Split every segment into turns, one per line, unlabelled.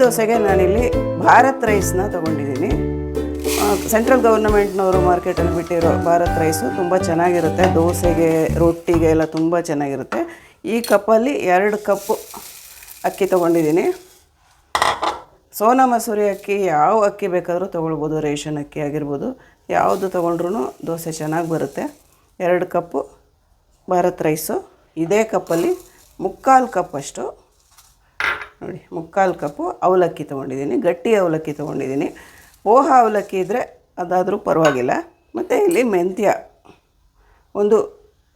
ದೋಸೆಗೆ ನಾನಿಲ್ಲಿ ಭಾರತ್ ರೈಸ್ನ ತೊಗೊಂಡಿದ್ದೀನಿ. ಸೆಂಟ್ರಲ್ ಗೌರ್ನಮೆಂಟ್ನವರು ಮಾರ್ಕೆಟಲ್ಲಿ ಬಿಟ್ಟಿರೋ ಭಾರತ್ ರೈಸು ತುಂಬ ಚೆನ್ನಾಗಿರುತ್ತೆ. ದೋಸೆಗೆ, ರೊಟ್ಟಿಗೆ ಎಲ್ಲ ತುಂಬ ಚೆನ್ನಾಗಿರುತ್ತೆ. ಈ ಕಪ್ಪಲ್ಲಿ ಎರಡು ಕಪ್ಪು ಅಕ್ಕಿ ತೊಗೊಂಡಿದ್ದೀನಿ. ಸೋನಾ ಮಸೂರಿ ಅಕ್ಕಿ ಯಾವ ಅಕ್ಕಿ ಬೇಕಾದರೂ ತೊಗೊಳ್ಬೋದು, ರೇಷನ್ ಅಕ್ಕಿ ಆಗಿರ್ಬೋದು. ಯಾವುದು ತೊಗೊಂಡ್ರೂ ದೋಸೆ ಚೆನ್ನಾಗಿ ಬರುತ್ತೆ. ಎರಡು ಕಪ್ಪು ಭಾರತ್ ರೈಸು. ಇದೇ ಕಪ್ಪಲ್ಲಿ ಮುಕ್ಕಾಲು ಕಪ್ಪಷ್ಟು ನೋಡಿ, ಮುಕ್ಕಾಲು ಕಪ್ಪು ಅವಲಕ್ಕಿ ತೊಗೊಂಡಿದ್ದೀನಿ, ಗಟ್ಟಿ ಅವಲಕ್ಕಿ ತೊಗೊಂಡಿದ್ದೀನಿ. ಓಹ ಅವಲಕ್ಕಿ ಇದ್ದರೆ ಅದಾದರೂ ಪರವಾಗಿಲ್ಲ. ಮತ್ತು ಇಲ್ಲಿ ಮೆಂತ್ಯ, ಒಂದು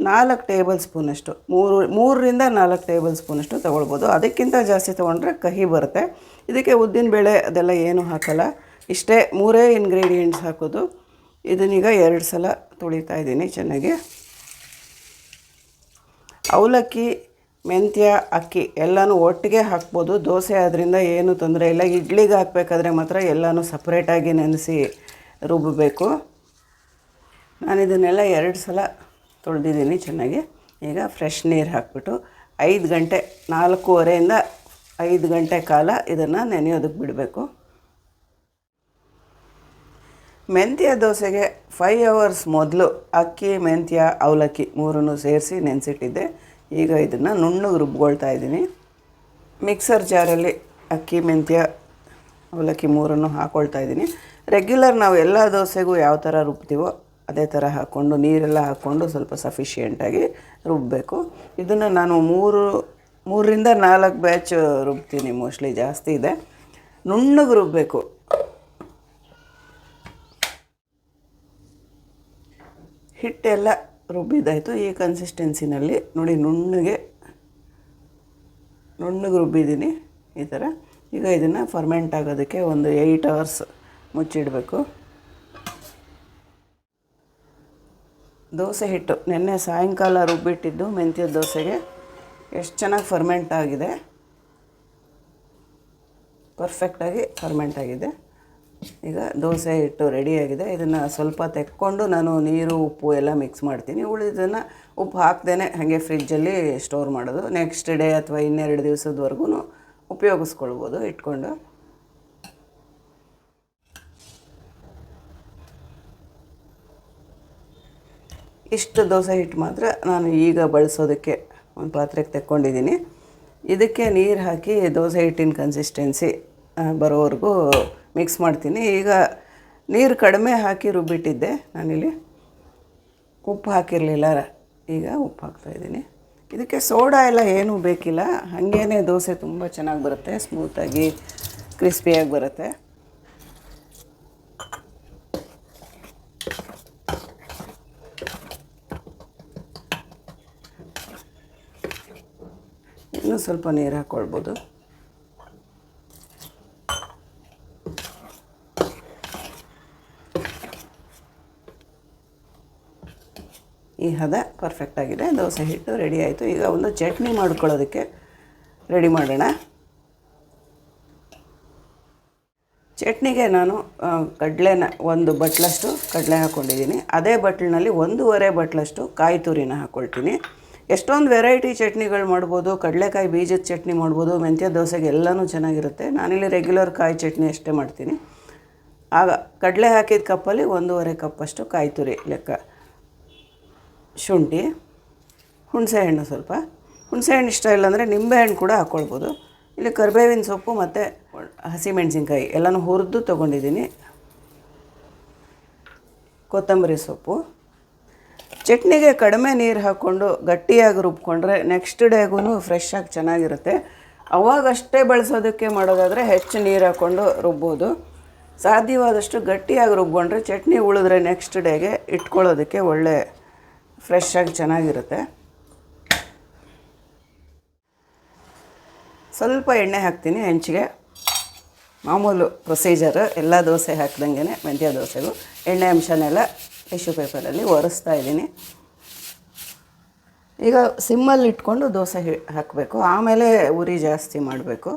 ನಾಲ್ಕು ಟೇಬಲ್ ಸ್ಪೂನಷ್ಟು ಮೂರು, ಮೂರರಿಂದ ನಾಲ್ಕು ಟೇಬಲ್ ಸ್ಪೂನಷ್ಟು ತೊಗೊಳ್ಬೋದು. ಅದಕ್ಕಿಂತ ಜಾಸ್ತಿ ತೊಗೊಂಡ್ರೆ ಕಹಿ ಬರುತ್ತೆ. ಇದಕ್ಕೆ ಉದ್ದಿನಬೇಳೆ ಅದೆಲ್ಲ ಏನೂ ಹಾಕಲ್ಲ. ಇಷ್ಟೇ ಮೂರೇ ಇನ್ಗ್ರೀಡಿಯೆಂಟ್ಸ್ ಹಾಕೋದು. ಇದನ್ನೀಗ ಎರಡು ಸಲ ತೊಳಿತಾ ಇದ್ದೀನಿ ಚೆನ್ನಾಗಿ. ಅವಲಕ್ಕಿ ಮೆಂತ್ಯ, ಅಕ್ಕಿ ಎಲ್ಲನೂ ಒಟ್ಟಿಗೆ ಹಾಕ್ಬೋದು. ದೋಸೆ ಅದರಿಂದ ಏನೂ ತೊಂದರೆ ಇಲ್ಲ. ಇಡ್ಲಿಗೆ ಹಾಕಬೇಕಾದ್ರೆ ಮಾತ್ರ ಎಲ್ಲನೂ ಸಪ್ರೇಟಾಗಿ ನೆನೆಸಿ ರುಬ್ಬಬೇಕು ನಾನು ಇದನ್ನೆಲ್ಲ ಎರಡು ಸಲ ತೊಳೆದಿದ್ದೀನಿ ಚೆನ್ನಾಗಿ. ಈಗ ಫ್ರೆಶ್ ನೀರು ಹಾಕ್ಬಿಟ್ಟು ಐದು ಗಂಟೆ, ನಾಲ್ಕೂವರೆಯಿಂದ ಐದು ಗಂಟೆ ಕಾಲ ಇದನ್ನು ನೆನೆಯೋದಕ್ಕೆ ಬಿಡಬೇಕು. ಮೆಂತ್ಯ ದೋಸೆಗೆ ಫೈ ಅವರ್ಸ್ ಮೊದಲು ಅಕ್ಕಿ, ಮೆಂತ್ಯ, ಅವಲಕ್ಕಿ ಮೂರನ್ನು ಸೇರಿಸಿ ನೆನೆಸಿಟ್ಟಿದ್ದೆ. ಈಗ ಇದನ್ನು ನುಣ್ಣಗೆ ರುಬ್ಕೊಳ್ತಾ ಇದ್ದೀನಿ. ಮಿಕ್ಸರ್ ಜಾರಲ್ಲಿ ಅಕ್ಕಿ, ಮೆಂತ್ಯ, ಅವಲಕ್ಕಿ ಮೂರನ್ನು ಹಾಕ್ಕೊಳ್ತಾ ಇದ್ದೀನಿ. ರೆಗ್ಯುಲರ್ ನಾವು ಎಲ್ಲ ದೋಸೆಗೂ ಯಾವ ಥರ ರುಬ್ತೀವೋ ಅದೇ ಥರ ಹಾಕ್ಕೊಂಡು, ನೀರೆಲ್ಲ ಹಾಕ್ಕೊಂಡು ಸ್ವಲ್ಪ ಸಫಿಷಿಯೆಂಟಾಗಿ ರುಬ್ಬಬೇಕು ಇದನ್ನು ನಾನು ಮೂರು, ಮೂರರಿಂದ ನಾಲ್ಕು ಬ್ಯಾಚ್ ರುಬ್ತೀನಿ ಮೋಸ್ಟ್ಲಿ ಜಾಸ್ತಿ ಇದೆ. ನುಣ್ಣಗೆ ರುಬ್ಬಬೇಕು ಹಿಟ್ಟೆಲ್ಲ ರುಬ್ಬಿದ್ದಾಯಿತು ಈ ಕನ್ಸಿಸ್ಟೆನ್ಸಿನಲ್ಲಿ ನೋಡಿ ನುಣ್ಣಗೆ ನುಣ್ಣಗೆ ರುಬ್ಬಿದ್ದೀನಿ ಈ ಥರ. ಈಗ ಇದನ್ನು ಫರ್ಮೆಂಟ್ ಆಗೋದಕ್ಕೆ ಒಂದು ಏಯ್ಟ್ ಅವರ್ಸ್ ಮುಚ್ಚಿಡಬೇಕು. ದೋಸೆ ಹಿಟ್ಟು. ನಿನ್ನೆ ಸಾಯಂಕಾಲ ರುಬ್ಬಿಟ್ಟಿದ್ದು ಮೆಂತ್ಯ ದೋಸೆಗೆ. ಎಷ್ಟು ಚೆನ್ನಾಗಿ ಫರ್ಮೆಂಟ್ ಆಗಿದೆ. ಪರ್ಫೆಕ್ಟಾಗಿ ಫರ್ಮೆಂಟ್ ಆಗಿದೆ. ಈಗ ದೋಸೆ ಹಿಟ್ಟು ರೆಡಿಯಾಗಿದೆ ಇದನ್ನು ಸ್ವಲ್ಪ ತೆಕ್ಕೊಂಡು ನಾನು ನೀರು, ಉಪ್ಪು ಎಲ್ಲ ಮಿಕ್ಸ್ ಮಾಡ್ತೀನಿ. ಉಳಿದನ್ನು ಉಪ್ಪು ಹಾಕ್ದೇ ಹಾಗೆ ಫ್ರಿಜ್ಜಲ್ಲಿ ಸ್ಟೋರ್ ಮಾಡೋದು. ನೆಕ್ಸ್ಟ್ ಡೇ ಅಥವಾ ಇನ್ನೆರಡು ದಿವಸದವರೆಗೂ ಉಪಯೋಗಿಸ್ಕೊಳ್ಬೋದು ಇಟ್ಕೊಂಡು ಇಷ್ಟು ದೋಸೆ ಹಿಟ್ಟು ಮಾತ್ರ ನಾನು ಈಗ ಬಳಸೋದಕ್ಕೆ ಒಂದು ಪಾತ್ರೆಗೆ ತೆಕ್ಕೊಂಡಿದ್ದೀನಿ. ಇದಕ್ಕೆ ನೀರು ಹಾಕಿ ದೋಸೆ ಹಿಟ್ಟಿನ ಕನ್ಸಿಸ್ಟೆನ್ಸಿ ಬರೋವರೆಗೂ ಮಿಕ್ಸ್ ಮಾಡ್ತೀನಿ. ಈಗ ನೀರು ಕಡಿಮೆ ಹಾಕಿ ರುಬ್ಬಿಟ್ಟಿದ್ದೆ. ನಾನಿಲ್ಲಿ ಉಪ್ಪು ಹಾಕಿರಲಿಲ್ಲ. ಈಗ ಉಪ್ಪು ಹಾಕ್ತಾಯಿದ್ದೀನಿ ಇದಕ್ಕೆ ಸೋಡಾ ಎಲ್ಲ ಏನೂ ಬೇಕಿಲ್ಲ. ಹಾಗೇ ದೋಸೆ ತುಂಬ ಚೆನ್ನಾಗಿ ಬರುತ್ತೆ. ಸ್ಮೂತಾಗಿ ಕ್ರಿಸ್ಪಿಯಾಗಿ ಬರುತ್ತೆ. ಇನ್ನೂ ಸ್ವಲ್ಪ ನೀರು ಹಾಕ್ಕೊಳ್ಬೋದು ಈ ಹದ ಪರ್ಫೆಕ್ಟಾಗಿದೆ ದೋಸೆ ಹಿಟ್ಟು ರೆಡಿ ಆಯಿತು. ಈಗ ಒಂದು ಚಟ್ನಿ ಮಾಡ್ಕೊಳ್ಳೋದಕ್ಕೆ ರೆಡಿ ಮಾಡೋಣ. ಚಟ್ನಿಗೆ ನಾನು ಕಡಲೆನ ಒಂದು ಬಟ್ಲಷ್ಟು ಕಡಲೆ ಹಾಕ್ಕೊಂಡಿದ್ದೀನಿ. ಅದೇ ಬಟ್ಲಿನಲ್ಲಿ ಒಂದೂವರೆ ಬಟ್ಲಷ್ಟು ಕಾಯಿ ತುರಿನ ಹಾಕ್ಕೊಳ್ತೀನಿ. ಎಷ್ಟೊಂದು ವೆರೈಟಿ ಚಟ್ನಿಗಳು ಮಾಡ್ಬೋದು. ಕಡಲೆಕಾಯಿ ಬೀಜದ ಚಟ್ನಿ ಮಾಡ್ಬೋದು. ಮೆಂತ್ಯ ದೋಸೆಗೆ ಎಲ್ಲನೂ ಚೆನ್ನಾಗಿರುತ್ತೆ. ನಾನಿಲ್ಲಿ ರೆಗ್ಯುಲರ್ ಕಾಯಿ ಚಟ್ನಿ ಅಷ್ಟೇ ಮಾಡ್ತೀನಿ. ಆಗ ಕಡಲೆ ಹಾಕಿದ ಕಪ್ಪಲ್ಲಿ ಒಂದೂವರೆ ಕಪ್ಪಷ್ಟು ಕಾಯಿ ತುರಿ ಲೆಕ್ಕ. ಶುಂಠಿ ಹುಣಸೆಹಣ್ಣು ಸ್ವಲ್ಪ. ಹುಣಸೆಹಣ್ಣು ಇಷ್ಟ ಇಲ್ಲ ಅಂದರೆ ನಿಂಬೆಹಣ್ಣು ಕೂಡ ಹಾಕ್ಕೊಳ್ಬೋದು ಇಲ್ಲಿ ಕರಿಬೇವಿನ ಸೊಪ್ಪು ಮತ್ತು ಹಸಿಮೆಣಸಿನ್ಕಾಯಿ ಎಲ್ಲನೂ ಹುರಿದು ತೊಗೊಂಡಿದ್ದೀನಿ. ಕೊತ್ತಂಬರಿ ಸೊಪ್ಪು. ಚಟ್ನಿಗೆ ಕಡಿಮೆ ನೀರು ಹಾಕ್ಕೊಂಡು ಗಟ್ಟಿಯಾಗಿ ರುಬ್ಕೊಂಡ್ರೆ ನೆಕ್ಸ್ಟ್ ಡೇಗೂ ಫ್ರೆಶ್ ಆಗಿ ಚೆನ್ನಾಗಿರುತ್ತೆ. ಅವಾಗಷ್ಟೇ ಬಳಸೋದಕ್ಕೆ ಮಾಡೋದಾದರೆ ಹೆಚ್ಚು ನೀರು ಹಾಕ್ಕೊಂಡು ರುಬ್ಬೋದು. ಸಾಧ್ಯವಾದಷ್ಟು ಗಟ್ಟಿಯಾಗಿ ರುಬ್ಕೊಂಡ್ರೆ ಚಟ್ನಿ ಉಳಿದ್ರೆ ನೆಕ್ಸ್ಟ್ ಡೇಗೆ ಇಟ್ಕೊಳ್ಳೋದಕ್ಕೆ ಒಳ್ಳೆ ಫ್ರೆಶ್ ಆಗಿ ಚೆನ್ನಾಗಿರುತ್ತೆ. ಸ್ವಲ್ಪ ಎಣ್ಣೆ ಹಾಕ್ತೀನಿ ಹೆಂಚಿಗೆ. ಮಾಮೂಲು ಪ್ರೊಸೀಜರ್, ಎಲ್ಲ ದೋಸೆ ಹಾಕ್ದಂಗೆ ಮೆಂತ್ಯ ದೋಸೆಗೂ. ಎಣ್ಣೆ ಅಂಶನೆಲ್ಲ ಟಿಶ್ಯೂ ಪೇಪರಲ್ಲಿ ಒರೆಸ್ತಾ ಇದ್ದೀನಿ. ಈಗ ಸಿಮ್ಮಲ್ಲಿ ಇಟ್ಕೊಂಡು ದೋಸೆ ಹಾಕಬೇಕು. ಆಮೇಲೆ ಉರಿ ಜಾಸ್ತಿ ಮಾಡಬೇಕು.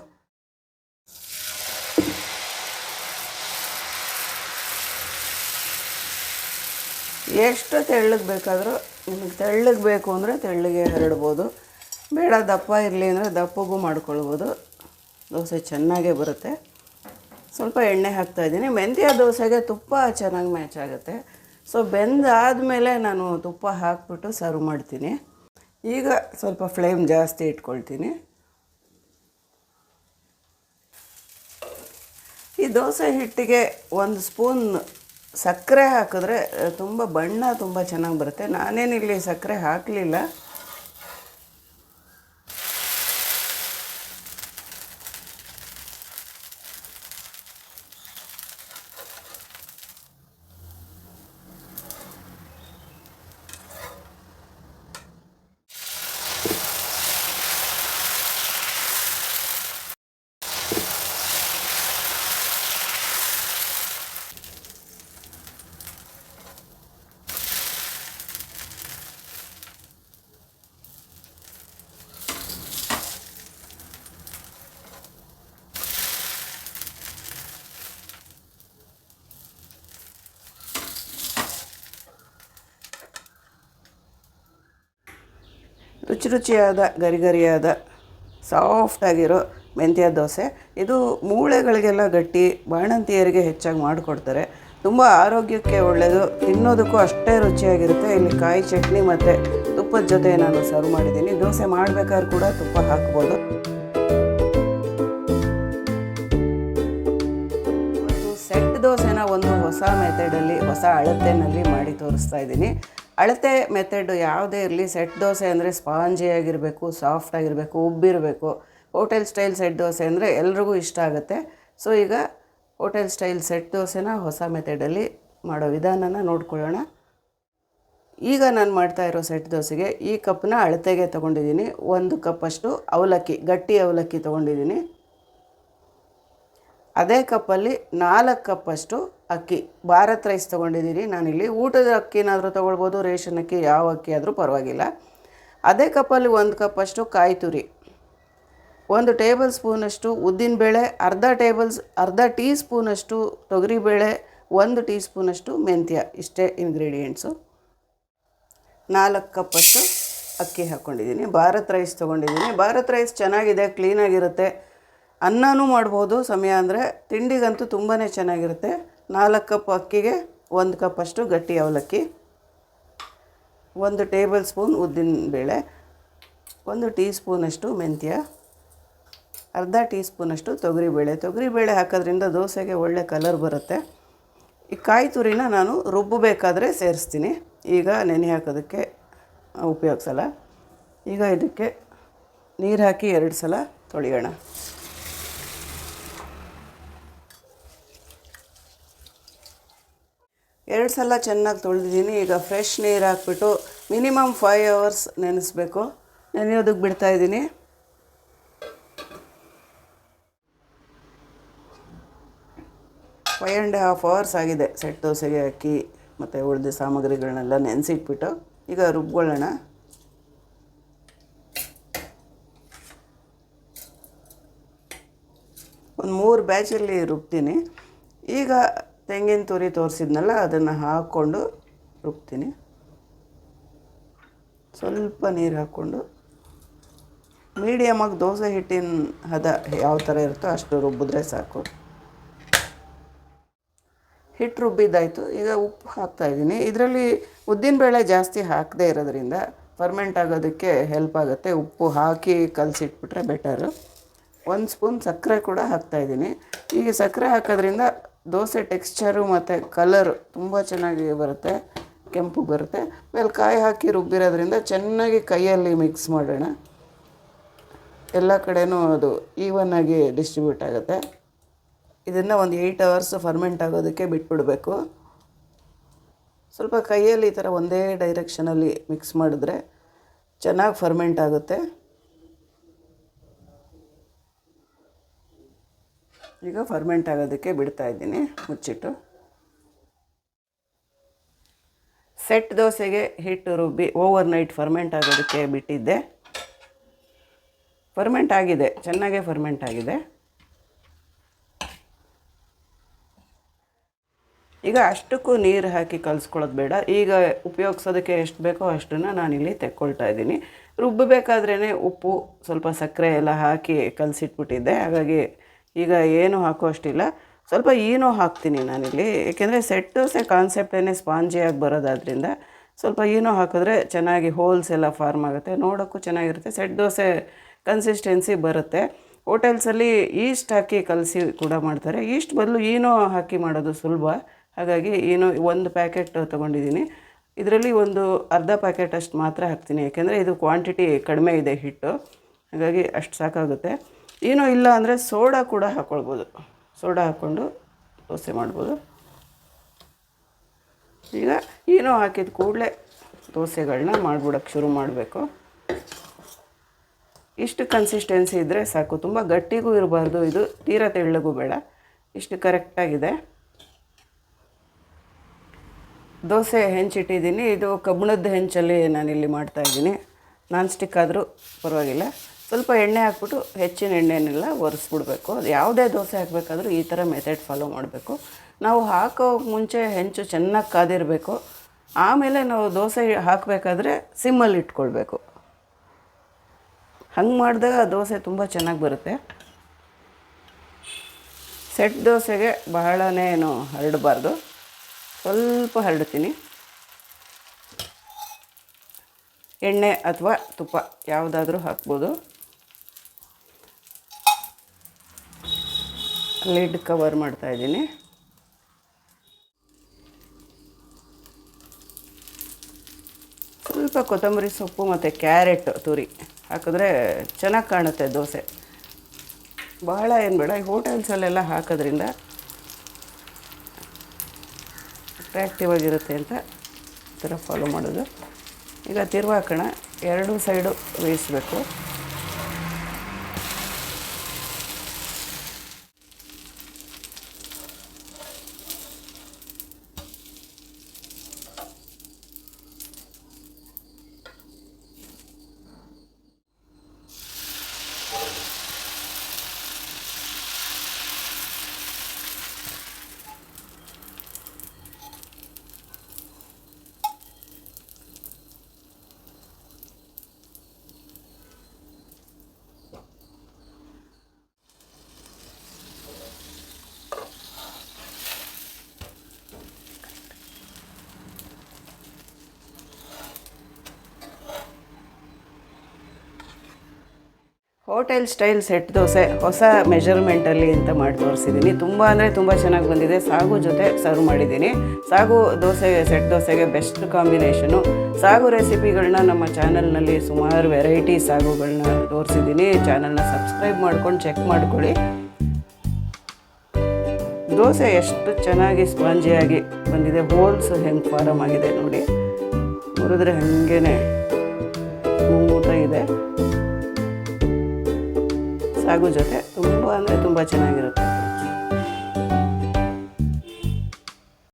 ಎಷ್ಟು ತೆಳ್ಳಗೆ ಬೇಕಾದರೂ ನಿಮಗೆ ತೆಳ್ಳಗೆ ಬೇಕು ಅಂದರೆ ತೆಳ್ಳಗೆ ಹರಡ್ಬೋದು. ಬೇಡ, ದಪ್ಪ ಇರಲಿ ಅಂದರೆ ದಪ್ಪಗೂ ಮಾಡ್ಕೊಳ್ಬೋದು. ದೋಸೆ ಚೆನ್ನಾಗೇ ಬರುತ್ತೆ. ಸ್ವಲ್ಪ ಎಣ್ಣೆ ಹಾಕ್ತಾಯಿದ್ದೀನಿ ಮೆಂತ್ಯ ದೋಸೆಗೆ ತುಪ್ಪ ಚೆನ್ನಾಗಿ ಮ್ಯಾಚ್ ಆಗುತ್ತೆ. ಸೊ ಬೆಂದಾದಮೇಲೆ ನಾನು ತುಪ್ಪ ಹಾಕ್ಬಿಟ್ಟು ಸರ್ವ್ ಮಾಡ್ತೀನಿ. ಈಗ ಸ್ವಲ್ಪ ಫ್ಲೇಮ್ ಜಾಸ್ತಿ ಇಟ್ಕೊಳ್ತೀನಿ. ಈ ದೋಸೆ ಹಿಟ್ಟಿಗೆ ಒಂದು ಸ್ಪೂನ್ ಸಕ್ಕರೆ ಹಾಕಿದ್ರೆ ತುಂಬ ಬಣ್ಣ ತುಂಬ ಚೆನ್ನಾಗಿ ಬರುತ್ತೆ. ನಾನೇನಿಲ್ಲಿ ಸಕ್ಕರೆ ಹಾಕಲಿಲ್ಲ. ರುಚಿ ರುಚಿಯಾದ ಗರಿಗರಿಯಾದ ಸಾಫ್ಟ್ ಸಾಫ್ಟಾಗಿರೋ ಮೆಂತ್ಯ ದೋಸೆ. ಇದು ಮೂಳೆಗಳಿಗೆಲ್ಲ ಗಟ್ಟಿ, ಬಾಣಂತಿಯರಿಗೆ ಹೆಚ್ಚಾಗಿ ಮಾಡಿಕೊಡ್ತಾರೆ. ತುಂಬ ಆರೋಗ್ಯಕ್ಕೆ ಒಳ್ಳೆಯದು ತಿನ್ನೋದಕ್ಕೂ ಅಷ್ಟೇ ರುಚಿಯಾಗಿರುತ್ತೆ. ಇಲ್ಲಿ ಕಾಯಿ ಚಟ್ನಿ ಮತ್ತು ತುಪ್ಪದ ಜೊತೆ ನಾನು ಸರ್ವ್ ಮಾಡಿದ್ದೀನಿ. ದೋಸೆ ಮಾಡಬೇಕಾದ್ರೆ ಕೂಡ ತುಪ್ಪ ಹಾಕ್ಬೋದು. ಸೆಟ್ ದೋಸೆನ ಒಂದು ಹೊಸ ಮೆಥಡಲ್ಲಿ ಹೊಸ ಅಳತೆನಲ್ಲಿ ಮಾಡಿ ತೋರಿಸ್ತಾ ಇದ್ದೀನಿ. ಅಳತೆ ಮೆಥಡ್ ಯಾವುದೇ ಇರಲಿ ಸೆಟ್ ದೋಸೆ ಅಂದರೆ ಸ್ಪಾಂಜಿಯಾಗಿರಬೇಕು ಸಾಫ್ಟ್ ಆಗಿರಬೇಕು ಉಬ್ಬಿರಬೇಕು ಹೋಟೆಲ್ ಸ್ಟೈಲ್ ಸೆಟ್ ದೋಸೆ ಅಂದರೆ ಎಲ್ರಿಗೂ ಇಷ್ಟ ಆಗುತ್ತೆ. ಸೊ ಈಗ ಹೋಟೆಲ್ ಸ್ಟೈಲ್ ಸೆಟ್ ದೋಸೆನ ಹೊಸ ಮೆಥಡಲ್ಲಿ ಮಾಡೋ ವಿಧಾನನ ನೋಡ್ಕೊಳ್ಳೋಣ. ಈಗ ನಾನು ಮಾಡ್ತಾ ಇರೋ ಸೆಟ್ ದೋಸೆಗೆ ಈ ಕಪ್ನ ಅಳತೆಗೆ ತೊಗೊಂಡಿದ್ದೀನಿ. ಒಂದು ಕಪ್ಪಷ್ಟು ಅವಲಕ್ಕಿ, ಗಟ್ಟಿ ಅವಲಕ್ಕಿ ತೊಗೊಂಡಿದ್ದೀನಿ. ಅದೇ ಕಪ್ಪಲ್ಲಿ ನಾಲ್ಕು ಕಪ್ಪಷ್ಟು ಅಕ್ಕಿ, ಭಾರತ್ ರೈಸ್ ತೊಗೊಂಡಿದ್ದೀನಿ ನಾನಿಲ್ಲಿ ಊಟದ ಅಕ್ಕಿನಾದರೂ ತೊಗೊಳ್ಬೋದು, ರೇಷನ್ ಅಕ್ಕಿ ಯಾವ ಅಕ್ಕಿ ಆದರೂ ಪರವಾಗಿಲ್ಲ. ಅದೇ ಕಪ್ಪಲ್ಲಿ ಒಂದು ಕಪ್ಪಷ್ಟು ಕಾಯಿ ತುರಿ, ಒಂದು ಟೇಬಲ್ ಸ್ಪೂನಷ್ಟು ಉದ್ದಿನಬೇಳೆ ಅರ್ಧ ಟೇಬಲ್ಸ್ ಅರ್ಧ ಟೀ ಸ್ಪೂನಷ್ಟು ತೊಗರಿಬೇಳೆ ಒಂದು ಟೀ ಸ್ಪೂನಷ್ಟು ಮೆಂತ್ಯ, ಇಷ್ಟೇ ಇಂಗ್ರೀಡಿಯೆಂಟ್ಸು ನಾಲ್ಕು ಕಪ್ಪಷ್ಟು ಅಕ್ಕಿ ಹಾಕ್ಕೊಂಡಿದ್ದೀನಿ ಭಾರತ್ ರೈಸ್ ತೊಗೊಂಡಿದ್ದೀನಿ. ಭಾರತ್ ರೈಸ್ ಚೆನ್ನಾಗಿದೆ ಕ್ಲೀನಾಗಿರುತ್ತೆ ಅನ್ನನೂ ಮಾಡ್ಬೋದು, ಸಮಯ ಅಂದರೆ ತಿಂಡಿಗಂತೂ ತುಂಬಾ ಚೆನ್ನಾಗಿರುತ್ತೆ. ನಾಲ್ಕು ಕಪ್ ಅಕ್ಕಿಗೆ ಒಂದು ಕಪ್ಪಷ್ಟು ಗಟ್ಟಿ ಅವಲಕ್ಕಿ, ಒಂದು ಟೇಬಲ್ ಸ್ಪೂನ್ ಉದ್ದಿನ ಬೇಳೆ, ಒಂದು ಟೀ ಸ್ಪೂನಷ್ಟು ಮೆಂತ್ಯ, ಅರ್ಧ ಟೀ ಸ್ಪೂನಷ್ಟು ತೊಗರಿಬೇಳೆ ತೊಗರಿಬೇಳೆ ಹಾಕೋದ್ರಿಂದ ದೋಸೆಗೆ ಒಳ್ಳೆ ಕಲರ್ ಬರುತ್ತೆ. ಈ ಕಾಯಿ ತುರಿನ ನಾನು ರುಬ್ಬಬೇಕಾದ್ರೆ ಸೇರಿಸ್ತೀನಿ. ಈಗ ನೆನೆ ಹಾಕೋದಕ್ಕೆ ಉಪಯೋಗಿಸಲ್ಲ. ಈಗ ಇದಕ್ಕೆ ನೀರು ಹಾಕಿ ಎರಡು ಸಲ ತೊಳೆಯೋಣ. ಎರಡು ಸಲ ಚೆನ್ನಾಗಿ ತೊಳೆದಿದ್ದೀನಿ. ಈಗ ಫ್ರೆಶ್ ನೀರು ಹಾಕ್ಬಿಟ್ಟು ಮಿನಿಮಮ್ ಫೈವ್ ಅವರ್ಸ್ ನೆನೆಸ್ಬೇಕು. ನೆನೆಯೋದಕ್ಕೆ ಬಿಡ್ತಾಯಿದ್ದೀನಿ ಫೈವ್ ಆ್ಯಂಡ್ ಹಾಫ್ ಅವರ್ಸ್ ಆಗಿದೆ. ಸೆಟ್ ದೋಸೆಗೆ ಅಕ್ಕಿ ಮತ್ತು ಉಳಿದ ಸಾಮಗ್ರಿಗಳನ್ನೆಲ್ಲ ನೆನೆಸಿಟ್ಬಿಟ್ಟು ಈಗ ರುಬ್ಕೊಳ್ಳೋಣ. ಒಂದು ಮೂರು ಬ್ಯಾಚಲ್ಲಿ ರುಬ್ತೀನಿ. ಈಗ ತೆಂಗಿನ ತುರಿ ತೋರಿಸಿದ್ನಲ್ಲ, ಅದನ್ನು ಹಾಕ್ಕೊಂಡು ರುಬ್ತೀನಿ. ಸ್ವಲ್ಪ ನೀರು ಹಾಕ್ಕೊಂಡು. ಮೀಡಿಯಮಾಗಿ ದೋಸೆ ಹಿಟ್ಟಿನ ಹದ ಯಾವ ಥರ ಇರುತ್ತೋ ಅಷ್ಟು ರುಬ್ಬಿದ್ರೆ ಸಾಕು. ಹಿಟ್ಟು ರುಬ್ಬಿದ್ದಾಯಿತು. ಈಗ ಉಪ್ಪು ಹಾಕ್ತಾಯಿದ್ದೀನಿ ಇದರಲ್ಲಿ ಉದ್ದಿನಬೇಳೆ ಜಾಸ್ತಿ ಹಾಕದೇ ಇರೋದ್ರಿಂದ ಫರ್ಮೆಂಟ್ ಆಗೋದಕ್ಕೆ ಹೆಲ್ಪ್ ಆಗುತ್ತೆ. ಉಪ್ಪು ಹಾಕಿ ಕಲಸಿಟ್ಬಿಟ್ರೆ ಬೆಟರು. ಒಂದು ಸ್ಪೂನ್ ಸಕ್ಕರೆ ಕೂಡ ಹಾಕ್ತಾಯಿದ್ದೀನಿ ಈಗ ಸಕ್ಕರೆ ಹಾಕೋದ್ರಿಂದ ದೋಸೆ ಟೆಕ್ಸ್ಚರು ಮತ್ತು ಕಲರ್ ತುಂಬ ಚೆನ್ನಾಗಿ ಬರುತ್ತೆ, ಕೆಂಪು ಬರುತ್ತೆ. ಆಮೇಲೆ ಕಾಯಿ ಹಾಕಿ ರುಬ್ಬಿರೋದ್ರಿಂದ ಚೆನ್ನಾಗಿ ಕೈಯಲ್ಲಿ ಮಿಕ್ಸ್ ಮಾಡೋಣ. ಎಲ್ಲ ಕಡೆನೂ ಅದು ಈವನ್ ಆಗಿ ಡಿಸ್ಟ್ರಿಬ್ಯೂಟ್ ಆಗುತ್ತೆ. ಇದನ್ನು ಒಂದು ಏಯ್ಟ್ ಅವರ್ಸ್ ಫರ್ಮೆಂಟ್ ಆಗೋದಕ್ಕೆ ಬಿಟ್ಬಿಡಬೇಕು. ಸ್ವಲ್ಪ ಕೈಯಲ್ಲಿ ಈ ಥರ ಒಂದೇ ಡೈರೆಕ್ಷನಲ್ಲಿ ಮಿಕ್ಸ್ ಮಾಡಿದ್ರೆ ಚೆನ್ನಾಗಿ ಫರ್ಮೆಂಟ್ ಆಗುತ್ತೆ. ಈಗ ಫರ್ಮೆಂಟ್ ಆಗೋದಕ್ಕೆ ಬಿಡ್ತಾ ಇದ್ದೀನಿ, ಮುಚ್ಚಿಟ್ಟು. ಸೆಟ್ ದೋಸೆಗೆ ಹಿಟ್ಟು ರುಬ್ಬಿ ಓವರ್ ನೈಟ್ ಫರ್ಮೆಂಟ್ ಆಗೋದಕ್ಕೆ ಬಿಟ್ಟಿದ್ದೆ. ಫರ್ಮೆಂಟ್ ಆಗಿದೆ, ಚೆನ್ನಾಗೇ ಫರ್ಮೆಂಟ್ ಆಗಿದೆ. ಈಗ ಅಷ್ಟಕ್ಕೂ ನೀರು ಹಾಕಿ ಕಲಿಸ್ಕೊಳ್ಳೋದು ಬೇಡ. ಈಗ ಉಪಯೋಗಿಸೋದಕ್ಕೆ ಎಷ್ಟು ಬೇಕೋ ಅಷ್ಟನ್ನು ನಾನಿಲ್ಲಿ ತೆಕ್ಕೊಳ್ತಾ ಇದ್ದೀನಿ. ರುಬ್ಬಬೇಕಾದ್ರೇ ಉಪ್ಪು ಸ್ವಲ್ಪ ಸಕ್ಕರೆ ಎಲ್ಲ ಹಾಕಿ ಕಲಸಿಟ್ಬಿಟ್ಟಿದ್ದೆ. ಹಾಗಾಗಿ ಈಗ ಏನು ಹಾಕೋ ಅಷ್ಟಿಲ್ಲ. ಸ್ವಲ್ಪ ಏನೋ ಹಾಕ್ತೀನಿ ನಾನಿಲ್ಲಿ. ಏಕೆಂದರೆ ಸೆಟ್ ದೋಸೆ ಕಾನ್ಸೆಪ್ಟೇ ಸ್ಪಾಂಜಿಯಾಗಿ ಬರೋದಾದ್ರಿಂದ ಸ್ವಲ್ಪ ಏನೋ ಹಾಕಿದ್ರೆ ಚೆನ್ನಾಗಿ ಹೋಲ್ಸ್ ಎಲ್ಲ ಫಾರ್ಮ್ ಆಗುತ್ತೆ. ನೋಡೋಕ್ಕೂ ಚೆನ್ನಾಗಿರುತ್ತೆ. ಸೆಟ್ ದೋಸೆ ಕನ್ಸಿಸ್ಟೆನ್ಸಿ ಬರುತ್ತೆ. ಹೋಟೆಲ್ಸಲ್ಲಿ ಈಸ್ಟ್ ಹಾಕಿ ಕಲಸಿ ಕೂಡ ಮಾಡ್ತಾರೆ. ಈಸ್ಟ್ ಬದಲು ಏನೋ ಹಾಕಿ ಮಾಡೋದು ಸುಲಭ. ಹಾಗಾಗಿ ಏನೋ ಒಂದು ಪ್ಯಾಕೆಟ್ ತೊಗೊಂಡಿದ್ದೀನಿ. ಇದರಲ್ಲಿ ಒಂದು ಅರ್ಧ ಪ್ಯಾಕೆಟ್ ಅಷ್ಟು ಮಾತ್ರ ಹಾಕ್ತೀನಿ. ಯಾಕೆಂದರೆ ಇದು ಕ್ವಾಂಟಿಟಿ ಕಡಿಮೆ ಇದೆ ಹಿಟ್ಟು. ಹಾಗಾಗಿ ಅಷ್ಟು ಸಾಕಾಗುತ್ತೆ. ಏನೋ ಇಲ್ಲ ಅಂದರೆ ಸೋಡಾ ಕೂಡ ಹಾಕ್ಕೊಳ್ಬೋದು ಸೋಡಾ ಹಾಕ್ಕೊಂಡು ದೋಸೆ ಮಾಡ್ಬೋದು. ಈಗ ಏನೋ ಹಾಕಿದ ಕೂಡಲೇ ದೋಸೆಗಳನ್ನ ಮಾಡ್ಬಿಡೋಕ್ಕೆ ಶುರು ಮಾಡಬೇಕು. ಇಷ್ಟು ಕನ್ಸಿಸ್ಟೆನ್ಸಿ ಇದ್ದರೆ ಸಾಕು. ತುಂಬ ಗಟ್ಟಿಗೂ ಇರಬಾರ್ದು ಇದು. ತೀರ ತೆಳ್ಳಗೂ ಬೇಡ. ಇಷ್ಟು ಕರೆಕ್ಟಾಗಿದೆ ದೋಸೆ ಹೆಂಚಿಟ್ಟಿದ್ದೀನಿ. ಇದು ಕಬ್ಬಣದ ಹೆಂಚಲ್ಲಿ ನಾನಿಲ್ಲಿ ಮಾಡ್ತಾಯಿದ್ದೀನಿ ನಾನ್ ಸ್ಟಿಕ್ ಆದರೂ ಪರವಾಗಿಲ್ಲ. ಸ್ವಲ್ಪ ಎಣ್ಣೆ ಹಾಕ್ಬಿಟ್ಟು ಹೆಚ್ಚಿನ ಎಣ್ಣೆನೆಲ್ಲ ಒರೆಸ್ಬಿಡ್ಬೇಕು. ಅದು ಯಾವುದೇ ದೋಸೆ ಹಾಕಬೇಕಾದ್ರೂ ಈ ಥರ ಮೆಥಡ್ ಫಾಲೋ ಮಾಡಬೇಕು. ನಾವು ಹಾಕೋ ಮುಂಚೆ ಹೆಂಚು ಚೆನ್ನಾಗಿ ಕಾದಿರಬೇಕು. ಆಮೇಲೆ ನಾವು ದೋಸೆ ಹಾಕಬೇಕಾದ್ರೆ ಸಿಮ್ಮಲ್ಲಿ ಇಟ್ಕೊಳ್ಬೇಕು. ಹಂಗೆ ಮಾಡಿದಾಗ ದೋಸೆ ತುಂಬ ಚೆನ್ನಾಗಿ ಬರುತ್ತೆ. ಸೆಟ್ ದೋಸೆಗೆ ಬಹಳನೇ ಏನು ಹರಡಬಾರ್ದು. ಸ್ವಲ್ಪ ಹರಡ್ತೀನಿ. ಎಣ್ಣೆ ಅಥವಾ ತುಪ್ಪ ಯಾವುದಾದ್ರೂ ಹಾಕ್ಬೋದು. ಲಿಡ್ ಕವರ್ ಮಾಡ್ತಾ ಇದ್ದೀನಿ. ಸ್ವಲ್ಪ ಕೊತ್ತಂಬರಿ ಸೊಪ್ಪು ಮತ್ತು ಕ್ಯಾರೆಟ್ ತುರಿ ಹಾಕಿದ್ರೆ ಚೆನ್ನಾಗಿ ಕಾಣುತ್ತೆ ದೋಸೆ. ಬಹಳ ಏನು ಬೇಡ, ಈ ಹೋಟೆಲ್ಸಲ್ಲೆಲ್ಲ ಹಾಕೋದ್ರಿಂದ ಅಟ್ರ್ಯಾಕ್ಟಿವ್ ಆಗಿರುತ್ತೆ ಅಂತ ಈ ಥರ ಫಾಲೋ ಮಾಡೋದು. ಈಗ ತಿರುವಾಕೋಣ, ಎರಡು ಸೈಡು ಬೇಯಿಸ್ಬೇಕು. ಹೋಟೆಲ್ ಸ್ಟೈಲ್ ಸೆಟ್ ದೋಸೆ ಹೊಸ ಮೆಜರ್ಮೆಂಟಲ್ಲಿ ಅಂತ ಮಾಡಿ ತೋರಿಸಿದ್ದೀನಿ ತುಂಬ ಅಂದರೆ ತುಂಬ ಚೆನ್ನಾಗಿ ಬಂದಿದೆ. ಸಾಗು ಜೊತೆ ಸರ್ವ್ ಮಾಡಿದ್ದೀನಿ ಸಾಗು ದೋಸೆ ಸೆಟ್ ದೋಸೆಗೆ ಬೆಸ್ಟ್ ಕಾಂಬಿನೇಷನು ಸಾಗು ರೆಸಿಪಿಗಳನ್ನ ನಮ್ಮ ಚಾನಲ್ನಲ್ಲಿ ಸುಮಾರು ವೆರೈಟಿ ಸಾಗುಗಳನ್ನ ತೋರಿಸಿದ್ದೀನಿ ಚಾನಲ್ನ ಸಬ್ಸ್ಕ್ರೈಬ್ ಮಾಡ್ಕೊಂಡು ಚೆಕ್ ಮಾಡ್ಕೊಳ್ಳಿ. ದೋಸೆ ಎಷ್ಟು ಚೆನ್ನಾಗಿ ಸ್ಪಾಂಜಿಯಾಗಿ ಬಂದಿದೆ. ಹೋಲ್ಸ್ ಹೆಂಗೆ ಫಾರಮ್ ಆಗಿದೆ ನೋಡಿ. ಮುರಿದ್ರೆ ಹಾಗೇ ಸ್ಮೂತಾಗಿದೆ ಸಾಗು ಜೊತೆ. ತುಂಬ ಅಂದರೆ ತುಂಬ ಚೆನ್ನಾಗಿರುತ್ತೆ.